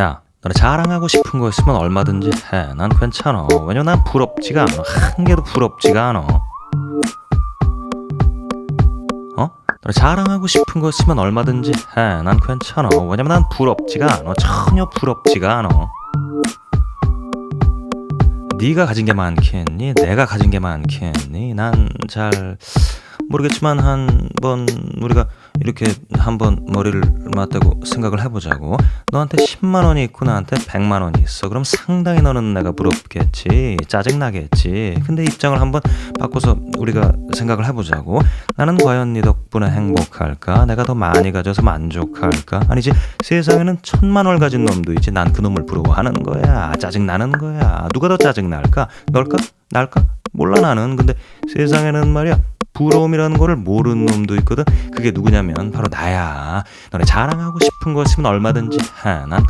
야, 너네 자랑하고 싶은 거 있으면 얼마든지 해. 난 괜찮아. 왜냐면 난 부럽지가 않아. 한 개도 부럽지가 않아. 어? 너네 자랑하고 싶은 거 있으면 얼마든지 해. 난 괜찮아. 왜냐면 난 부럽지가 않아. 전혀 부럽지가 않아. 네가 가진 게 많겠니? 내가 가진 게 많겠니? 난 잘 모르겠지만 한 번 우리가 이렇게 한번 머리를 맞대고 생각을 해보자고. 너한테 10만 원이 있고 나한테 100만 원이 있어. 그럼 상당히 너는 내가 부럽겠지. 짜증 나겠지. 근데 입장을 한번 바꿔서 우리가 생각을 해보자고. 나는 과연 네 덕분에 행복할까? 내가 더 많이 가져서 만족할까? 아니지 세상에는 천만 원 가진 놈도 있지. 난 그 놈을 부러워하는 거야. 짜증 나는 거야. 누가 더 짜증 날까? 널까? 날까? 몰라 나는. 근데 세상에는 말이야. 부러움이라는 거를 모르는 놈도 있거든. 그게 누구냐면 바로 나야. 너네 자랑하고 싶은 거 있으면 얼마든지 해. 난